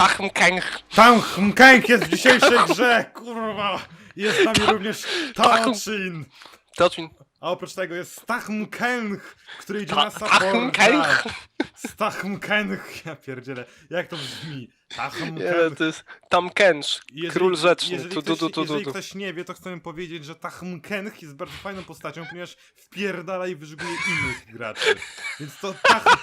Tachmkeng. Tam Mkęk jest w dzisiejszej grze, kurwa! Jest z nami również Taochin. Toczyn. A oprócz tego jest Stachm Kęch, który idzie na Tachm supporta. Kęch. Stachm Kęch, ja pierdzielę. Jak to brzmi? Tachm Nie, Kęch. to jest Tamkench. Król rzeczny. Jeżeli, Tu, ktoś, tu, tu, tu, jeżeli ktoś nie wie, to chcę powiedzieć, że Tachm Kench jest bardzo fajną postacią, ponieważ wpierdala i wyżyguje innych graczy. Więc to Tachm...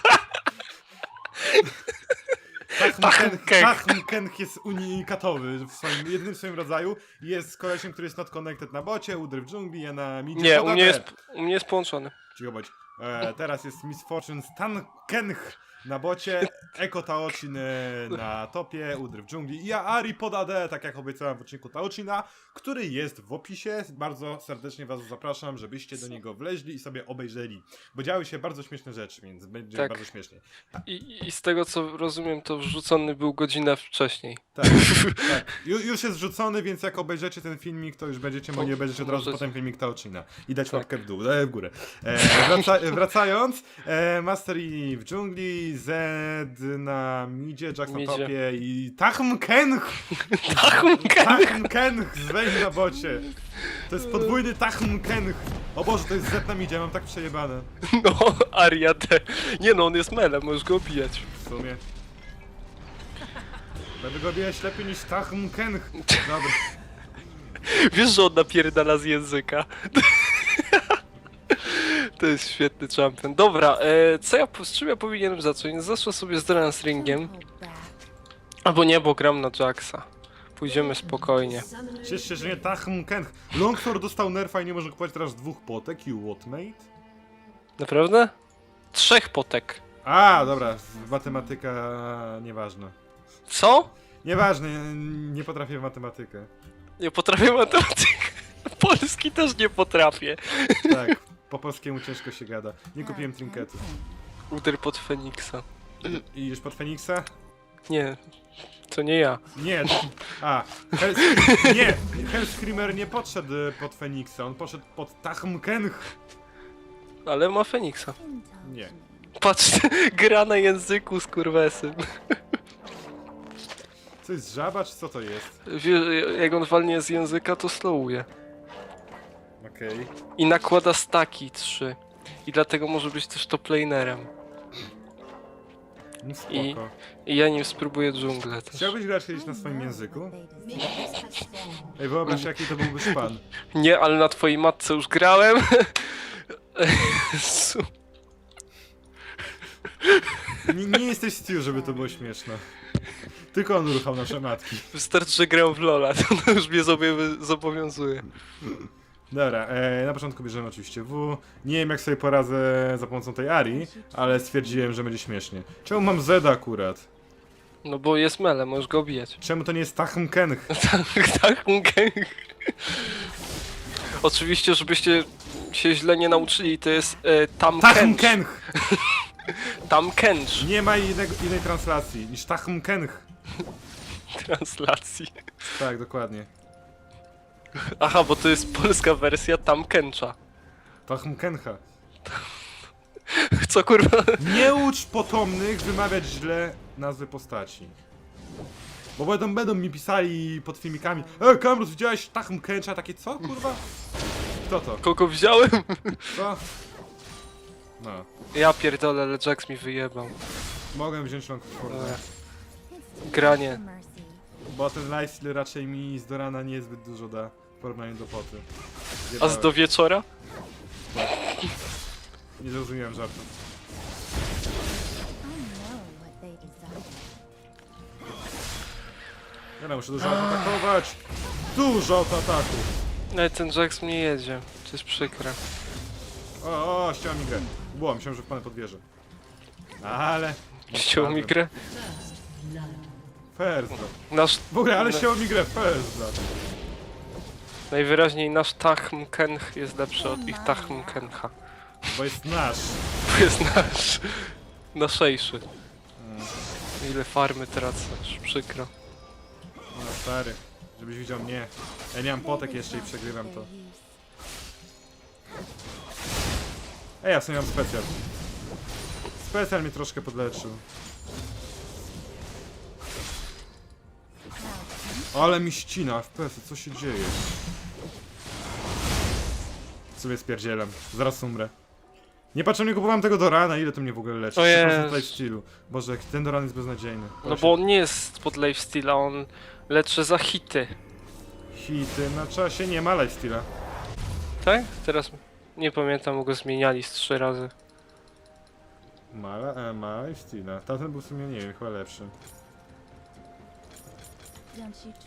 Kench jest unikatowy w swoim, jedynym w swoim rodzaju. Jest kolesiem, który jest not connected na bocie, udry w dżungli, ja na midzie Nie, u mnie jest, u mnie jest połączony. Cicho bądź. E, teraz jest Miss Fortune Stan Kench na bocie, Eko Taochin e, na topie, Udry w dżungli i ja Ari pod AD, tak jak obiecałem w odcinku Taochina, który jest w opisie. Bardzo serdecznie was zapraszam, żebyście do niego wleźli i sobie obejrzeli, bo działy się bardzo śmieszne rzeczy, więc będzie Tak. bardzo śmiesznie. I, I z tego co rozumiem, to wrzucony był godzinę wcześniej. Tak, tak. Ju, już jest wrzucony, więc jak obejrzycie ten filmik, to już będziecie mogli obejrzeć od razu potem filmik Taochina i dać Tak. łapkę w dół, e, w górę. E, wraca, wracając, e, Master Yi w dżungli, Zed na midzie, Jack na Midzie. topie i Tachm Kench! Tachm Kench z Wayne na bocie. To jest podwójny Tachm Kench. O Boże, to jest Zed na midzie, mam tak przejebane. No, Aria D. Nie no, on jest melem, możesz go obijać. W sumie. Będę go bijać lepiej niż Tachm Kench. Dobra. Wiesz, że on napierdala z języka. To jest świetny champion. Dobra, e, co ja, z czym ja powinienem zacząć? Zacznę sobie z Dance Ringiem. Albo nie, bo gram na Jacksa. Pójdziemy spokojnie. Ciesz się, że nie Tachm Kench. Longthor dostał nerfa i nie może kupować teraz dwóch potek i what, mate? Naprawdę? Trzech potek. A, dobra, matematyka nieważna. Co? Nieważne, nie potrafię w matematykę. Nie potrafię matematyki. Polski też nie potrafię. Tak, po polskiemu ciężko się gada. Nie kupiłem trinketów. Uder pod Feniksa. I idziesz pod Feniksa? Nie, to nie ja. Nie. A, Hell, nie, Hellscreamer nie podszedł e, pod Feniksa, on poszedł pod Tachm Kench. Ale ma Feniksa. Nie. Patrz, gra na języku z kurwesem. Co jest żaba, czy co to jest? Wie, jak on walnie z języka, to slowuje. Okej. I nakłada staki trzy. I dlatego może być też toplanerem. No spoko. I- I ja nim spróbuję dżunglę też. Chciałbyś grać kiedyś na swoim języku? Ej, wyobraź jaki to byłby szpan. Nie, ale na twojej matce już grałem. Su- Nie, nie jesteś Stu, żeby to było śmieszne. Tylko on ruchał nasze matki. Wystarczy, że gram w Lola, to już mnie zobowi- zobowiązuje. Dobra, e, na początku bierzemy oczywiście W. Nie wiem jak sobie poradzę za pomocą tej Ari, ale stwierdziłem, że będzie śmiesznie. Czemu mam Z akurat? No bo jest mele, możesz go obijać. Czemu to nie jest Tachm Kench? tak. Oczywiście, żebyście się źle nie nauczyli, to jest e, Tam Tachm Kench. Kench! Tam Kench. Nie ma innego, innej translacji niż Tachm Kench. Translacji. Tak, dokładnie. Aha, bo to jest polska wersja Tam Kencha. Tachm Kencha. Co kurwa? Nie ucz potomnych wymawiać źle nazwy postaci. Bo będą, będą mi pisali pod filmikami E, Kamrus, widziałeś Tachm Kencha? Takie co, kurwa? Kto to? Kogo wziąłem? Co? No. Ja pierdolę, ale Jax mi wyjebał. Mogę wziąć Longforda. Granie. Bo ten lifesteal raczej mi z Dorana niezbyt dużo da w porównaniu do poty. A z do wieczora? Nie zrozumiałem żartu. Ja no, muszę dużo atakować! Dużo ataków! Ale ten Jax mnie jedzie. To jest przykre. O, o, ścięła mi grę. Było, myślałem, że wpanę pod wieżę. Ale... Ściął mi grę. Ferzla. Nasz, W ogóle, ale ścięło mi grę, Ferzla. Najwyraźniej nasz Tachm Kench jest lepszy od ich Tachm Kencha. Bo jest nasz. To jest nasz... naszejszy. Ile farmy tracasz, przykro. No stary, żebyś widział mnie. Ja nie mam potek jeszcze i przegrywam to. Ej, ja w sumie mam specjal. Specjal mnie troszkę podleczył. Ale mi ścina FPS, co się dzieje? Sobie spierdzielam, zaraz umrę. Nie patrzę, nie kupowałem tego do rana, ile to mnie w ogóle leczy? O 3% Jezu. lifestealu. Boże, jak ten do rana jest beznadziejny. No bo on nie jest pod lifesteala, on leczy za hity. Hity na czasie nie ma lifesteala. Tak? Teraz nie pamiętam, go zmieniali z trzy razy. Ma, e, ma lifesteala. Tamten był w sumie, nie wiem, chyba lepszy.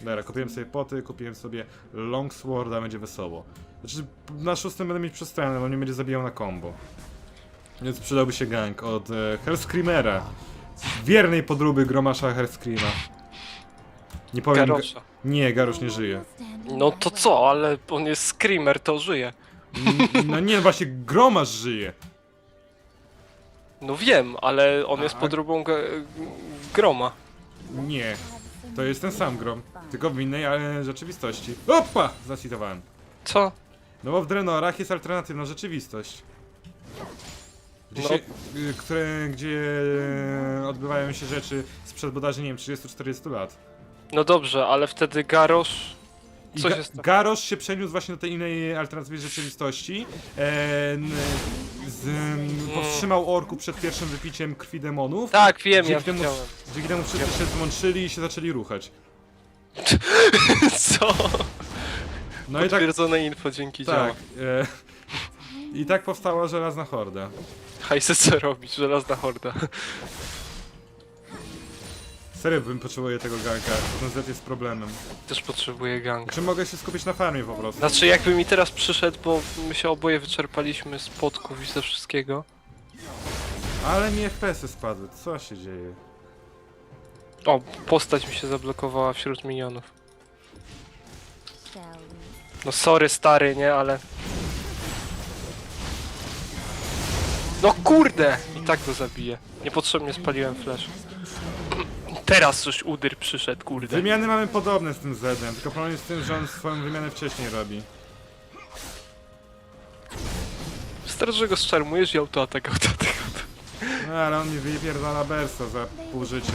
Dobra, kupiłem sobie poty, kupiłem sobie longsworda, będzie wesoło. Znaczy, na szóstym będę mieć przestronę, bo mnie będzie zabijał na combo. Więc przydałby się gang od e, Hellscreamera. Wiernej podróby Gromasza Hellscreama. Nie powiem... Ga Garosza. nie, Garosz nie żyje. No to co, ale on jest screamer, to żyje. N- No nie, właśnie Gromasz żyje. No wiem, ale on A- jest podróbą g- groma. Nie, to jest ten sam Grom, tylko w innej ale, rzeczywistości. Opa! Zasitowałem. Co? No bo w Drenorach jest alternatywna rzeczywistość. Gdzie, No. się, y, które, gdzie odbywają się rzeczy sprzed bodajże, nie wiem, 30-40 lat. No dobrze, ale wtedy Garosz... I Co się stało? Garosz się przeniósł właśnie do tej innej alternatywnej rzeczywistości. E, n, z, m, powstrzymał orku przed pierwszym wypiciem krwi demonów. Tak, wiem, ja dzięki, temu, widziałem. dzięki temu wszyscy się złączyli i się zaczęli ruchać. Co? No i tak, Potwierdzone info dzięki tak. działa. E, I tak powstała żelazna horda. Hajse co robić, żelazna horda. Serio bym potrzebuję tego ganka, ten Z jest problemem. Też potrzebuję gang. Czy mogę się skupić na farmie po prostu? Znaczy jakby mi teraz przyszedł, bo my się oboje wyczerpaliśmy z podków i ze wszystkiego. Ale mi FPS-y spadły, co się dzieje? O, postać mi się zablokowała wśród minionów. No sorry stary, nie, ale... No kurde! I tak go zabiję. Niepotrzebnie spaliłem flash. Teraz coś udyr przyszedł, kurde. Wymiany mamy podobne z tym Z-em, tylko problem jest w tym, że on swoją wymianę wcześniej robi. Wystarczy, że go szczarmujesz i autoatak, autoatak. No ale on mi wypierdala bersa za pół życia.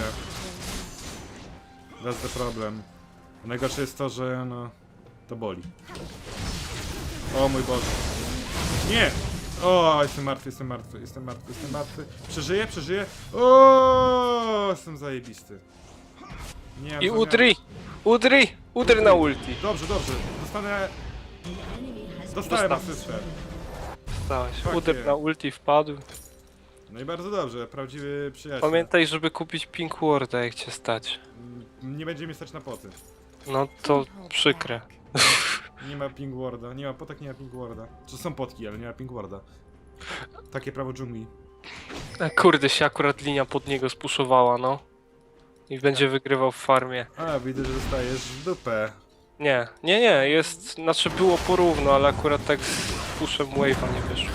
That's the problem. Najgorsze jest to, że no... To boli. O mój Boże. Nie! O, jestem martwy, jestem martwy, jestem martwy, jestem martwy. Przeżyję, przeżyję. O, jestem zajebisty. Nie mam I zamiaru- udry! Udry! Udry na ulti. Dobrze, dobrze. Dostanę... Dostałem Dostał. asystę. Stałeś. Fuck Udry yeah. na ulti wpadł. No i bardzo dobrze, prawdziwy przyjaciel. Pamiętaj, żeby kupić Pink Warda, jak cię stać. Mm, Nie będzie mi stać na poty. No to przykre. Nie ma ping warda, nie ma potek, nie ma ping warda. Czy są potki, ale nie ma ping warda. Takie prawo dżungli. A kurde się akurat linia pod niego spuszowała, no. I będzie wygrywał w farmie. A, widzę, że dostajesz w dupę. Nie, nie, nie, jest, znaczy było porówno, ale akurat tak z puszem wave'a nie wyszło.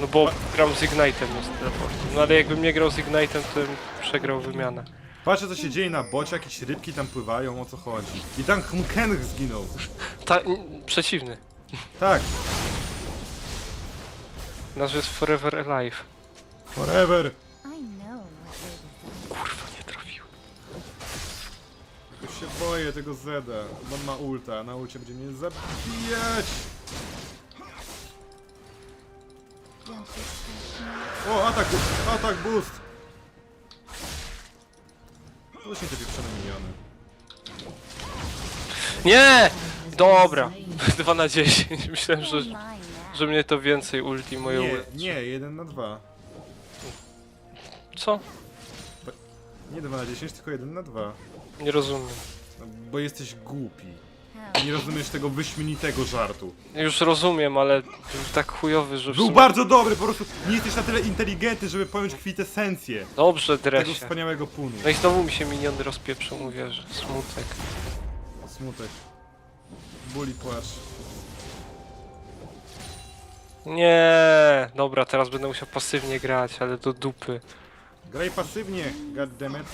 No bo gram z Ignite'em jest teleport. No ale jakbym nie grał z Ignite'em, to bym przegrał wymianę. Patrzę, co się dzieje na bocie, jakieś rybki tam pływają, o co chodzi. I tam Hmkeng zginął. Ta, n- przeciwny. Tak, Nasz jest Forever Alive. forever. Kurwa, nie trafił. Już się boję tego Zeda, bo on ma ulta, na ulcie będzie mnie zabijać. O, atak, atak boost. To te pieprzone miniony. Nie! Dobra. 2 na 10. Myślałem, że, że mnie to więcej ulti moje Nie, nie, 1 na 2. Co? Nie 2 na 10, tylko 1 na 2. Nie rozumiem. No, bo jesteś głupi. Nie rozumiesz tego wyśmienitego żartu. Już rozumiem, ale był tak chujowy, że w Był sumie... bardzo dobry, po prostu nie jesteś na tyle inteligentny, żeby pojąć kwintesencję Dobrze, tego dresie. wspaniałego punu. No i znowu mi się miniony rozpieprzą, mówię, że smutek. Smutek. Buli płacz. Nie, dobra, teraz będę musiał pasywnie grać, ale do dupy. Graj pasywnie, goddammit.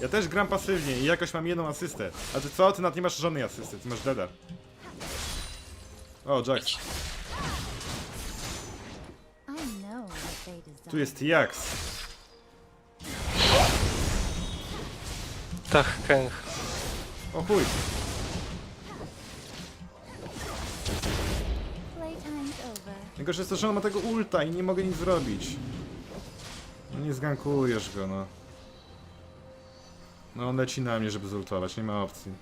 Ja też gram pasywnie i jakoś mam jedną asystę. A ty co? Ty nawet nie masz żadnej asysty, ty masz deadar. O, Jax. Tu jest Jax. Tak, kęch. O chuj. Najgorsze jest to, że on ma tego ulta i nie mogę nic zrobić. No nie zgankujesz go, no. No on leci na mnie, żeby zultować, nie ma opcji.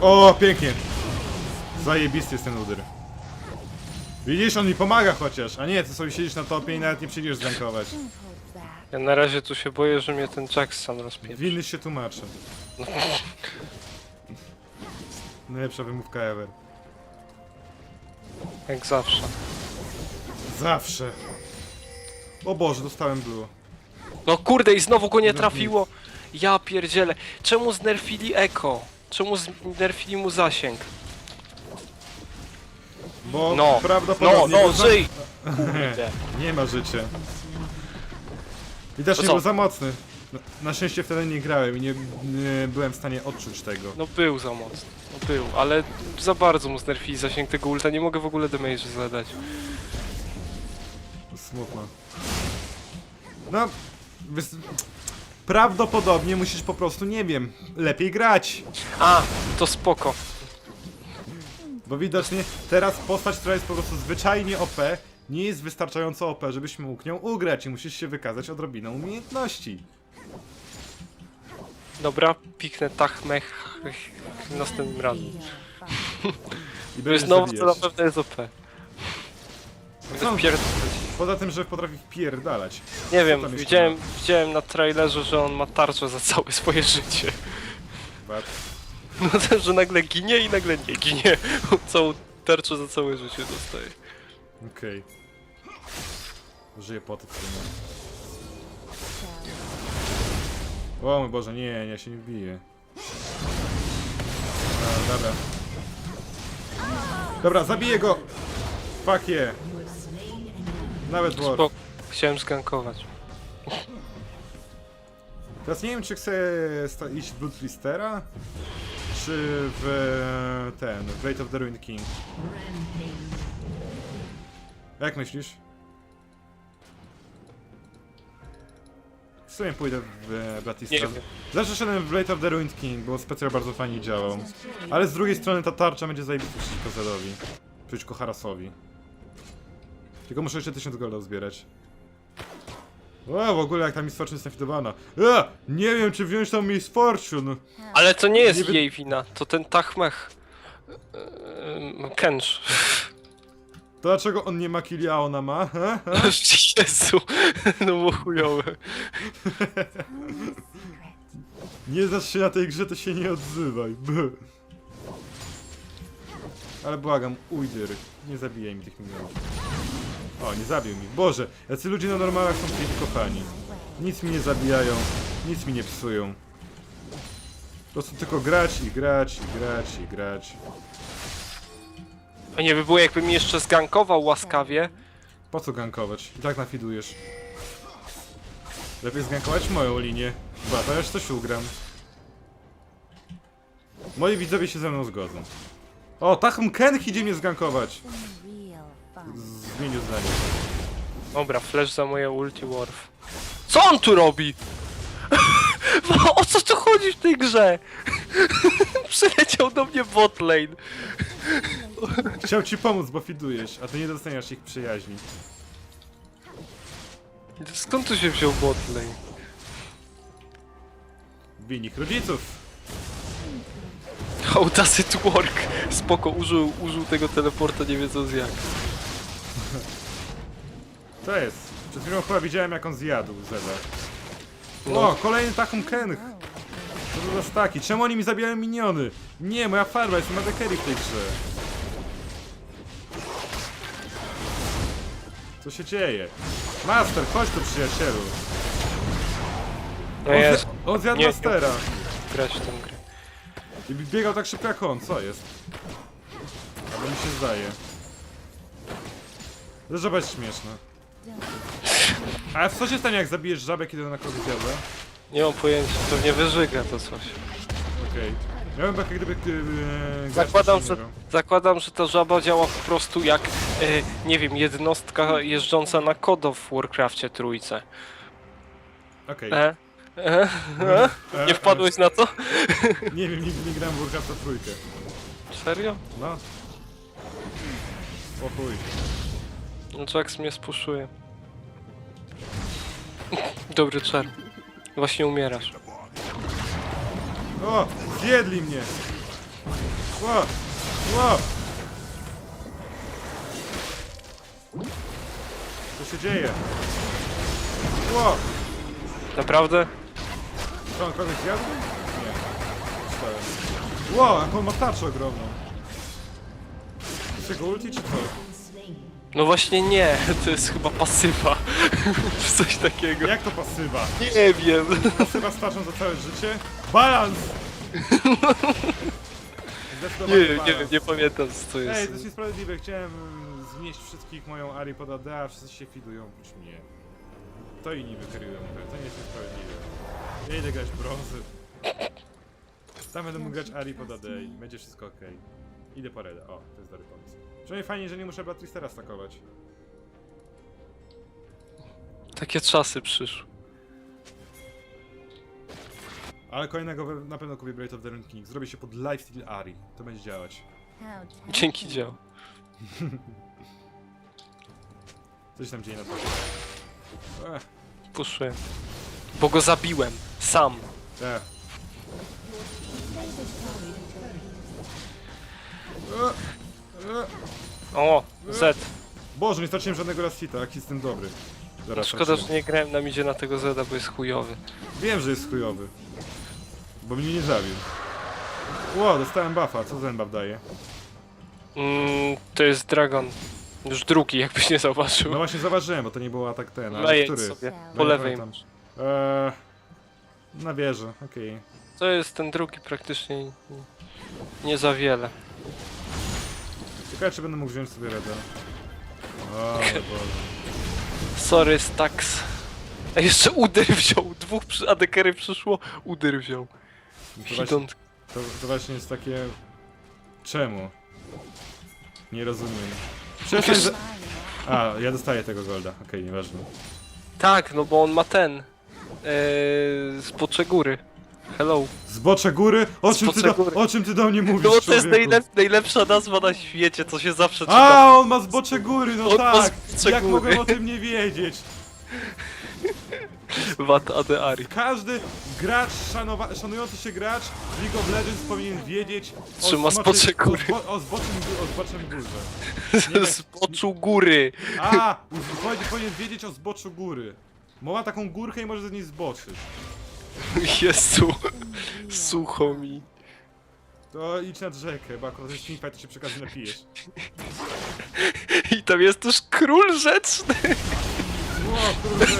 O, pięknie! Zajebisty jest ten udyr. Widzisz, on mi pomaga chociaż, a nie, ty sobie siedzisz na topie i nawet nie przyjdziesz back. Ja na razie tu się boję, że mnie ten Jackson rozpieprzy. Winny się tłumaczy. Najlepsza wymówka ever. Jak zawsze. Zawsze. O Boże, dostałem blue. No kurde i znowu go nie No trafiło. Ja pierdzielę. Czemu znerfili Eko? Czemu znerfili mu zasięg? Bo No, no, prawdopodobnie... no, był za- żyj! Kurde. Nie ma życia. Widocznie To co? był za mocny. Na, na szczęście wtedy nie grałem i nie, nie byłem w stanie odczuć tego. No był za mocny. No był, ale za bardzo mu znerfili zasięg tego ulta. Nie mogę w ogóle damage zadać. Smutno. No, wys... prawdopodobnie musisz po prostu, nie wiem, lepiej grać. A, to spoko. Bo widocznie teraz postać, która jest po prostu zwyczajnie OP, nie jest wystarczająco OP, żebyś mógł nią ugrać i musisz się wykazać odrobiną umiejętności. Dobra, piknę Tachmech następnym razem. I To jest na pewno jest OP. Co? Wpierd- Poza tym, że potrafi wpierdalać. Nie tam wiem, widziałem, widziałem na trailerze, że on ma tarczę za całe swoje życie. Bat. No to, że nagle ginie i nagle nie ginie. Całą tarczę za całe życie dostaje. Okej. Żyję po tym. O mój Boże, nie, nie, się nie wbije. A, dobra. Dobra, zabiję go! Fuck yeah. Nawet war. Spoko. Chciałem zgankować. Teraz nie wiem, czy chcę sta- iść w Bloodlistera, czy w e, ten, w Blade of the Ruined King. Jak myślisz? W sumie pójdę w e, Nie Bloodlistera. wiem. Zawsze szedłem w Blade of the Ruined King, bo specjal bardzo fajnie działał. Ale z drugiej strony ta tarcza będzie zajebista przeciwko Zedowi. Przeciwko Harasowi. Tylko muszę jeszcze 1000 golda zbierać. O, w ogóle jak ta Miss Fortune jest nafidowana. E, nie wiem czy wziąć tą Miss Fortune. Ale to nie jest Nie wy- jej wina, to ten Tachmech. Ehm, Kench. To dlaczego on nie ma killi, a ona ma? He? He? Jezu, no bo chujowe. Nie znasz się na tej grze, to się nie odzywaj. B. Ale błagam, ujdyr. Nie zabijaj mi tych milionów. O, nie zabił mi. Boże, jacy ludzie na normalach są pięknie kochani. Nic mi nie zabijają, nic mi nie psują. Po prostu tylko grać i grać i grać i grać. A nie by było jakby mi jeszcze zgankował łaskawie. Po co gankować? I tak nafidujesz. Lepiej zgankować moją linię. Chyba to już coś ugram. Moi widzowie się ze mną zgodzą. O, Tachm Kench idzie mnie zgankować. Zmienił zdanie. Dobra, flash za moje ulti Warf. Co on tu robi? No, o co tu chodzi w tej grze? Przyleciał do mnie botlane. Chciał ci pomóc, bo fidujesz, a ty nie dostaniesz ich przyjaźni. Skąd tu się wziął botlane? Bij ich rodziców. How does it work? Spoko, użył, użył tego teleporta nie wiedząc jak. To jest. Przed chwilą chyba widziałem jak on zjadł Zeda. No. O, kolejny Tachm Kench. Co to za staki? Czemu oni mi zabijają miniony? Nie, moja farba jest na carry w tej grze. Co się dzieje? Master, chodź tu przyjacielu. No On, jest, zja- on zjadł Nie, nie. Mastera. grać w tę grę. I biegał tak szybko jak on, co jest? Albo mi się zdaje. To jest śmieszna. A co się stanie jak zabijesz żabę, kiedy ona kogoś zjada? Nie mam pojęcia, pewnie wyżyga to coś. Okej. Miałem tak jak gdyby... Yy, grać Zakładam, że, zakładam, że ta żaba działa po prostu jak nie wiem, jednostka jeżdżąca na kodo w Warcrafcie trójce. Okej. E? E? E? E, Nie wpadłeś na to? e, Nie wiem, nigdy nie grałem w Warcrafta trójkę. Serio? No. O chuj. No Jax mnie spuszuje. Dobry czar. Właśnie umierasz. O! Zjedli mnie! Ło! Ło! Co się dzieje? Ło! Naprawdę? Co, on kogoś zjadł? Nie. Ło, jaką ma tarczę ogromną. Z tego ulti czy co? No właśnie nie, to jest chyba pasywa. Czy coś takiego. Jak to pasywa? Nie wiem. Pasywa z tarczą za całe życie? Balans! Nie nie balans. nie pamiętam co Ej, jest. to jest niesprawiedliwe. Chciałem mm, znieść wszystkich moją Ari pod AD, a wszyscy się fidują oprócz mnie. To inni wykryłem, to nie jest niesprawiedliwe. Ja idę grać brązy. Tam będę mógł grać Ari pod AD i będzie wszystko ok. Idę po Reda. O, to jest dobry pomysł. Przynajmniej fajnie, że nie muszę Batristera stakować. Takie czasy przyszły. Ale kolejnego we- na pewno kupię Blade of the Rune King. Zrobię się pod Lifesteal Ari. To będzie działać. Dzięki dział. Coś tam dzieje na to. Ech, Puszuję. Bo go zabiłem. Sam. te. O, Z. Boże, nie straciłem żadnego Rastita, jak jestem dobry. Zaraz Szkoda, że nie grałem na midzie na tego Zeda, bo jest chujowy. Wiem, że jest chujowy. Bo mnie nie zabił. Ło, dostałem buffa. Co ten buff daje? Mm, to jest Dragon. Już drugi, jakbyś nie zauważył. No właśnie zauważyłem, bo to nie był atak ten, ale Najedź który? sobie. No Po nie lewej pamiętam. Eee, na wieży, okej. To jest ten drugi praktycznie nie za wiele. Ciekawe, czy będę mógł wziąć sobie Reda. O, Boże. Sorry, Stax. A jeszcze Udyr wziął. Dwóch przy adekery przyszło, Udyr wziął. To, właśnie, Hidont. to, to właśnie jest takie... Czemu? Nie rozumiem. Przestań, że... A, ja dostaję tego golda. Okej, nieważne. Tak, no bo on ma ten. Yy, z Bocze Góry. Hello. Zbocze góry? O czym, ty Zbocze do, góry. o czym ty do mnie mówisz, No to jest człowieku? najlep najlepsza nazwa na świecie, co się zawsze czyta. A, on ma zbocze góry, no On ma tak! zbocze Jak góry. mogłem o tym nie wiedzieć? Wat Ade Ari. Każdy gracz, szanowa- szanujący się gracz League of Legends powinien wiedzieć o, ma smoczy- zbocze góry. o, zbo- o, zboczym, gó- o zboczym górze. Z Boczu Góry. A, powinien, powinien wiedzieć o zboczu góry. Bo ma taką górkę i może z niej zboczyć. Jezu. Sucho mi. To idź nad rzekę, bo akurat jest teamfight, to się przy okazji napijesz. I tam jest też król rzeczny. O, kurde.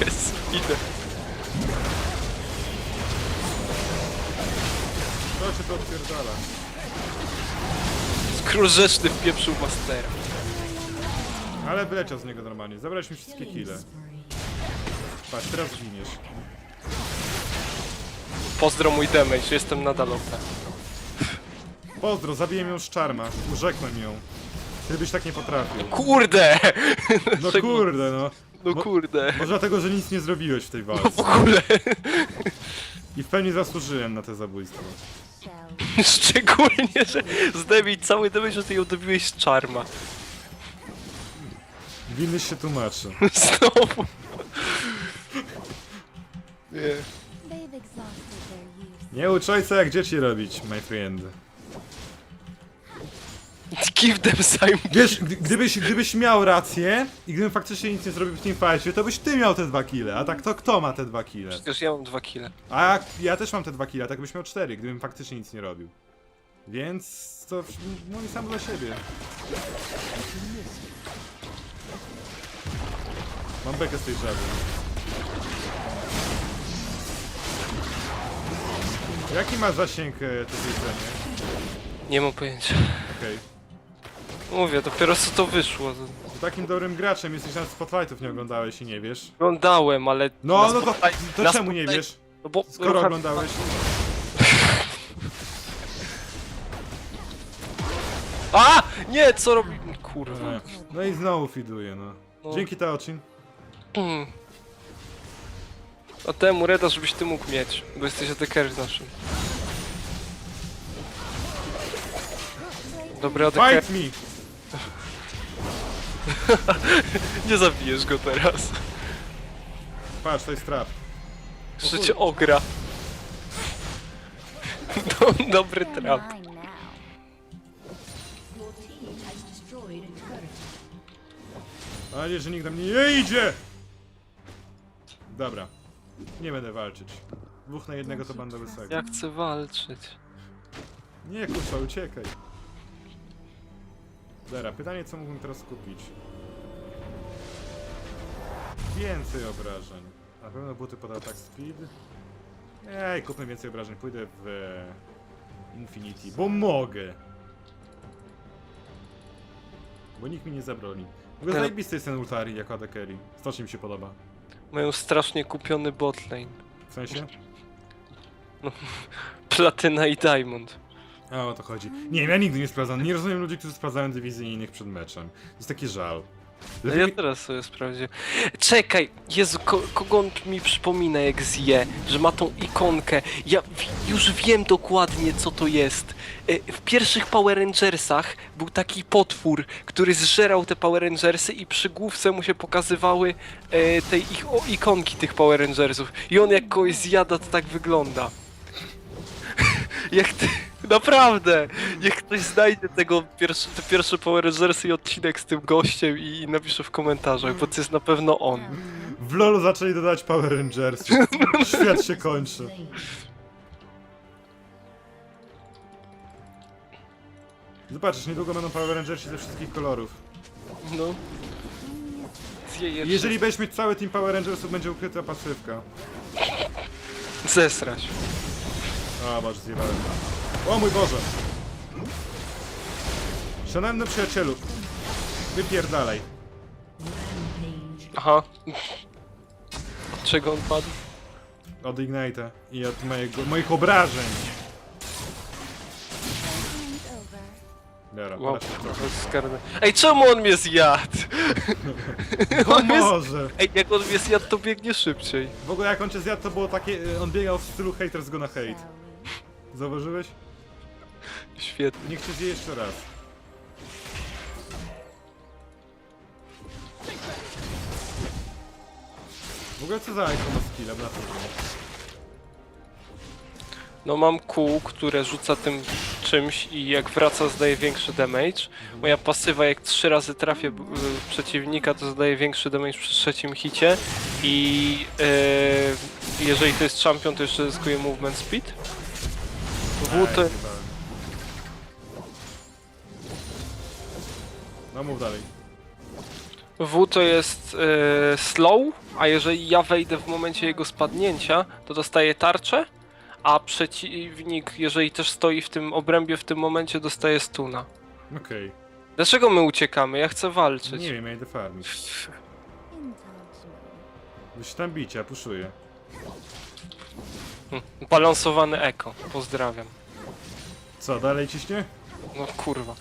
Jezu, idę. To się to odpierdala. Król rzeczny wpieprzył Mastera. Ale wyleciał z niego normalnie. Zabrałeś mi wszystkie kile. Patrz, teraz zginiesz. Pozdro mój damage, jestem nadal OP. Pozdro, zabiję ją z czarma. Urzekłem ją. Gdybyś tak nie potrafił. Kurde! No kurde, no. No kurde. Może dlatego, że nic nie zrobiłeś w tej No walce. w ogóle. I w pełni zasłużyłem na te zabójstwo. Szczególnie, że zdejmij cały damage, że ty ją dobiłeś z czarma. Winny się tłumaczy. Znowu. Nie. Nie ucz ojca jak dzieci robić, my friend. Give them time. Wiesz, gdy- gdybyś, gdybyś miał rację i gdybym faktycznie nic nie zrobił w teamfightie, to byś ty miał te dwa kile. A tak to kto ma te dwa kile? Przecież ja mam dwa kile. A jak- ja też mam te dwa kile, tak byś miał cztery, gdybym faktycznie nic nie robił. Więc to w- mówi sam dla siebie. Mam bekę z tej żaby. Jaki ma zasięg e, to zjedzenie? Nie mam pojęcia. Okej. Mówię, dopiero co to wyszło. To takim dobrym graczem jesteś nawet spotlightów nie oglądałeś i nie wiesz. Oglądałem, ale... No, na no to, to na czemu nie wiesz? No bo Skoro oglądałeś. A! Nie, co robi... Kurwa. No i znowu fiduje, no. No. Dzięki Taochin. Mm. A temu Reda, żebyś ty mógł mieć, bo jesteś ADK naszym. Dobry ADK. Fight me! Nie zabijesz go teraz. Patrz, to jest trap. Cię ogra. Do, dobry trap. mine now. Your team has destroyed a turret. Mam nadzieję, że nikt do mnie nie idzie! Dobra. Nie będę walczyć. Dwóch na jednego to banda wysoko. Ja chcę walczyć. Nie, kurwa, uciekaj. Dobra, pytanie, co mógłbym teraz kupić? Więcej obrażeń. Na pewno buty pod attack speed. Ej, kupmy więcej obrażeń. Pójdę w e, Infinity, bo mogę. Bo nikt mi nie zabroni. W ogóle Ja- zajebisty jest ten Ultari jako AD Carry. Strasznie mi się podoba. Mają strasznie kupiony botlane. W sensie? Platyna i Diamond. A o to chodzi. Nie wiem, ja nigdy nie sprawdzam. Nie rozumiem ludzi, którzy sprawdzają dywizyjnych przed meczem. To jest taki żal. Ja Lepiej- teraz sobie sprawdziłem. Czekaj, Jezu, ko kogo on mi przypomina jak zje, że ma tą ikonkę. Ja już wiem dokładnie co to jest. E, W pierwszych Power Rangersach był taki potwór, który zżerał te Power Rangersy i przy główce mu się pokazywały e, te ich o, ikonki tych Power Rangersów. I on jak kogoś zjada, to tak wygląda. jak ty... Naprawdę! Niech ktoś znajdzie tego pierwszy, te pierwsze Power Rangersy i odcinek z tym gościem i, i napisze w komentarzach, bo to jest na pewno on. W LoLu zaczęli dodawać Power Rangers. Świat się kończy. Zobaczysz, niedługo będą Power Rangersi ze wszystkich kolorów. No. Zje je Jeżeli będziesz mieć cały team Power Rangersów, będzie ukryta pasywka. Zesrać. A, boże, zjebałem. O mój Boże! Szanowny przyjacielu, wypierdalaj. Aha. Od czego on padł? Od Ignite'a i od mojego, moich obrażeń. Dobra, Wow, skarne. Ej, czemu on mnie zjadł? On jest... może! Ej, jak on mnie zjadł, to biegnie szybciej. W ogóle jak on cię zjadł, to było takie, y, on biegał w stylu haters gonna hate. Zauważyłeś? Świetnie. Niech cię zje jeszcze raz. W ogóle co za ikon ma skilla na to? No mam kół, które rzuca tym czymś i jak wraca zdaje większy damage. Moja pasywa jak trzy razy trafię y, przeciwnika to zadaje większy damage przy trzecim hicie i y, jeżeli to jest champion to jeszcze zyskuje movement speed. W to, No mów dalej. w to jest y, slow, a jeżeli ja wejdę w momencie jego spadnięcia to dostaje tarczę, a przeciwnik jeżeli też stoi w tym obrębie w tym momencie dostaje stuna. Okej. Dlaczego my uciekamy? Ja chcę walczyć. Nie wiem, ja idę farmić. Wy się tam bicie, ja puszuję. Hm, Balansowany eko. Pozdrawiam. Co, dalej ciśnie? No kurwa.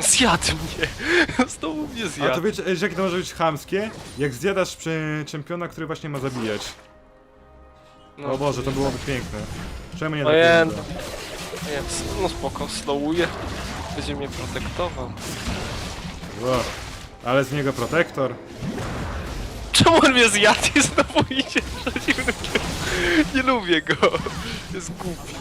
Zjadł mnie! Znowu mnie A to zjadł. wiecie, że jakie to może być chamskie? Jak zjadasz przy czempiona, który właśnie ma zabijać. No, O Boże, to byłoby piękne. Czemu nie Ojej, tak no. Nie, s- no spoko, slowuje. Będzie mnie protektował. O, Ale z niego protektor. Czemu on mnie zjadł i znowu idzie w przeciwnym kierunku? Nie lubię go. Jest głupi.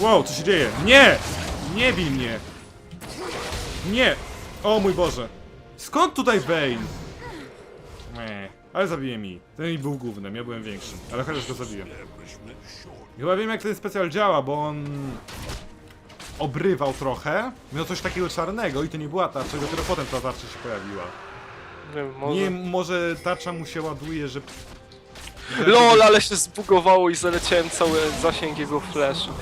Wow, co się dzieje? Nie! Nie bij mnie! Nie! O mój Boże! Skąd tutaj Bane? Nie, ale zabiję mi. Ten mi był głównym, ja byłem większym. Ale chociaż go zabiłem. Chyba wiem jak ten specjal działa, bo on... Obrywał trochę. Miał coś takiego czarnego i to nie była tarcza, dopiero potem ta tarcza się pojawiła. Nie może... Nie, może tarcza mu się ładuje, że... LOL, ale się zbugowało i zaleciałem cały zasięg jego flashu.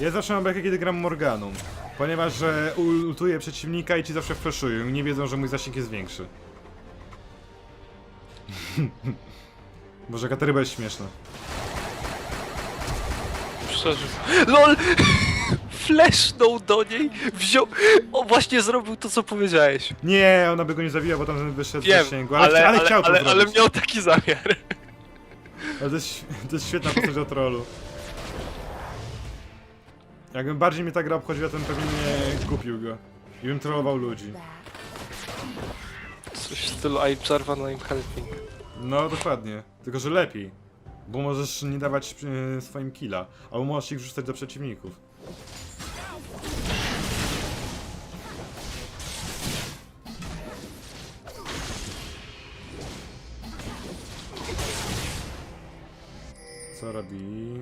Ja zawsze mam bekę, kiedy gram Morganą. Ponieważ, że ultuję przeciwnika i ci zawsze flashują i nie wiedzą, że mój zasięg jest większy. Boże, jaka ta ryba jest śmieszna. Przeżył. LOL! Flashnął do niej, wziął... O, właśnie zrobił to, co powiedziałeś. Nie, ona by go nie zabiła, bo tam wyszedł z Wiem, zasięgu, ale, ale, chciał to ale, zrobić. ale miał taki zamiar. Ale to jest, to jest świetna postać do trollu. Jakbym bardziej mnie ta gra obchodziła, to bym pewnie nie kupił go. I bym trollował ludzi. Coś w stylu I'm Jarvan, I'm helping. No, dokładnie. Tylko, że lepiej. Bo możesz nie dawać e, swoim killa, albo możesz ich wrzucać do przeciwników. Co robi?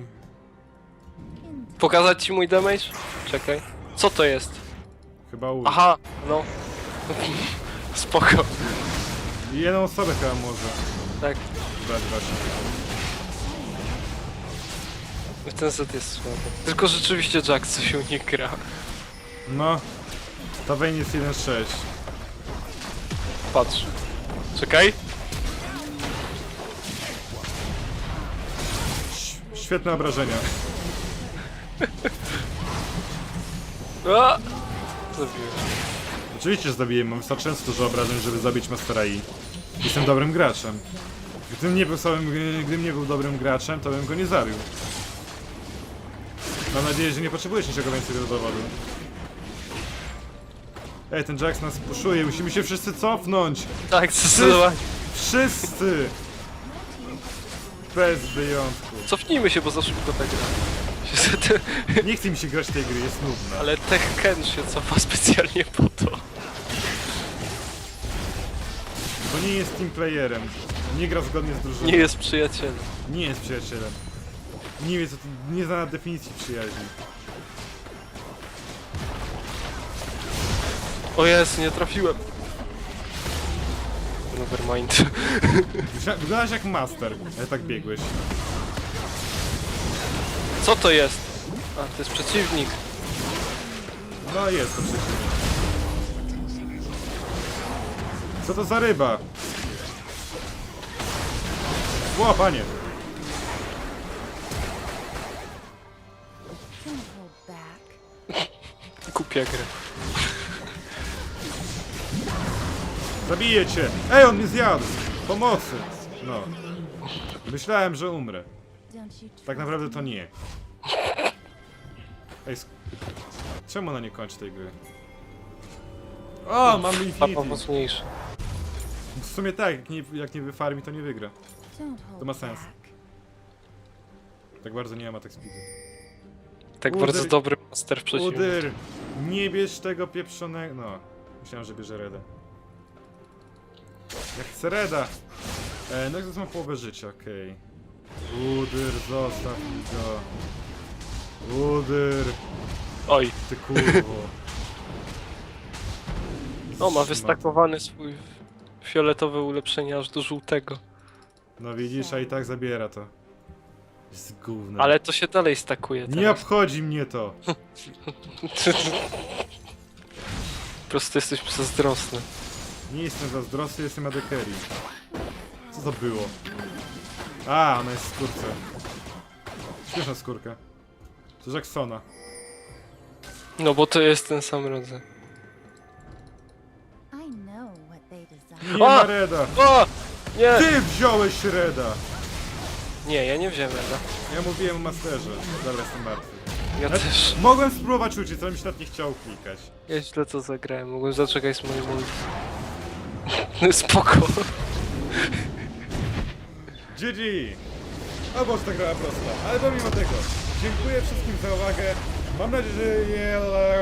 Pokazać ci mój damage? Czekaj. Co to jest? Chyba ult. Aha, no. Spoko. Jedną osobę chyba może. Tak, Dać właśnie. ten set jest słaby. Tylko rzeczywiście Jack coś u nie gra. No. Ta Vayne jest 1.6. Patrz. Czekaj. Świetne obrażenia. A! Zabiłem. Oczywiście, że zabiję, mam wystarczająco dużo obrażeń, żeby zabić Mastera I. Jestem dobrym graczem. Gdybym nie był samym, gdybym nie był dobrym graczem, to bym go nie zabił. Mam nadzieję, że nie potrzebujesz niczego więcej do dowodu. Ej, ten Jax nas puszuje, musimy się wszyscy cofnąć! Tak, zdecydowanie. Wszyscy! Bez wyjątku. Cofnijmy się, bo za szybko ta gra. Nie chce mi się grać tej gry, jest nudna. Ale Tech Ken się cofa specjalnie po to. Bo nie jest team playerem. Nie gra zgodnie z drużyną. Nie jest przyjacielem. Nie jest przyjacielem. Nie wie co to, nie zna definicji przyjaźni. O jest, nie trafiłem. Nevermind. Wygląda- Wyglądasz jak master, ale tak biegłeś. Co to jest? A, to jest przeciwnik. No jest to przeciwnik. Co to za ryba? Ło, panie! Don't hold back. Kupia grę. Zabiję cię! Ej, on mnie zjadł! Pomocy! No. Myślałem, że umrę. Tak naprawdę to nie. Ej, sk- czemu ona nie kończy tej gry? O, mam Papa Infinity! mocniejszy. W sumie tak, jak nie, jak nie wyfarmi, to nie wygra. hold ma sens. Tak bardzo nie ma tak speedu. Tak Uder- bardzo dobry master w przeciwniku. Udyr! Nie bierz tego pieprzonego... No, myślałem, że bierze Reda. Jak chcę Reda! E, no i ma połowę życia, okej. Udyr, zostaw mi go. Udyr, Oj, ty kurwo. o ma wystakowany swój fioletowe ulepszenie aż do żółtego. No widzisz, a i tak zabiera to. Jest gównem. Ale to się dalej stakuje Nie teraz. obchodzi mnie to! Po prostu jesteś zazdrosny. Nie jestem zazdrosny, jestem Adekeri. Co to było? A, ona jest w skórce. Śmieszna skórka. To Jacksona. No bo to jest ten sam rodzaj. I know what they desire. Nie A! ma Reda! O! Nie! Ty wziąłeś Reda! Nie, ja nie wziąłem Reda. Ja mówiłem o Masterze. Dobra, jestem martwy. Ja też. Mogłem spróbować uciec, ale mi się nawet nie chciał klikać. Ja źle to zagrałem. Mogłem zaczekać z moim ulti. Spoko. GG! O Boże, ta gra prosta. Ale pomimo tego, dziękuję wszystkim za uwagę. Mam nadzieję,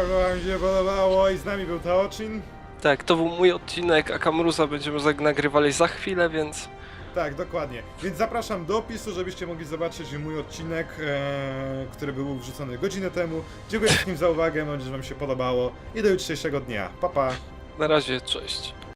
że wam się podobało i z nami był Taochin. Tak, to był mój odcinek, a Kamruza będziemy nagrywali za chwilę, więc... Tak, dokładnie. Więc zapraszam do opisu, żebyście mogli zobaczyć mój odcinek, e, który był wrzucony godzinę temu. Dziękuję wszystkim za uwagę, mam nadzieję, że wam się podobało i do jutrzejszego dnia. Pa, pa! Na razie, cześć.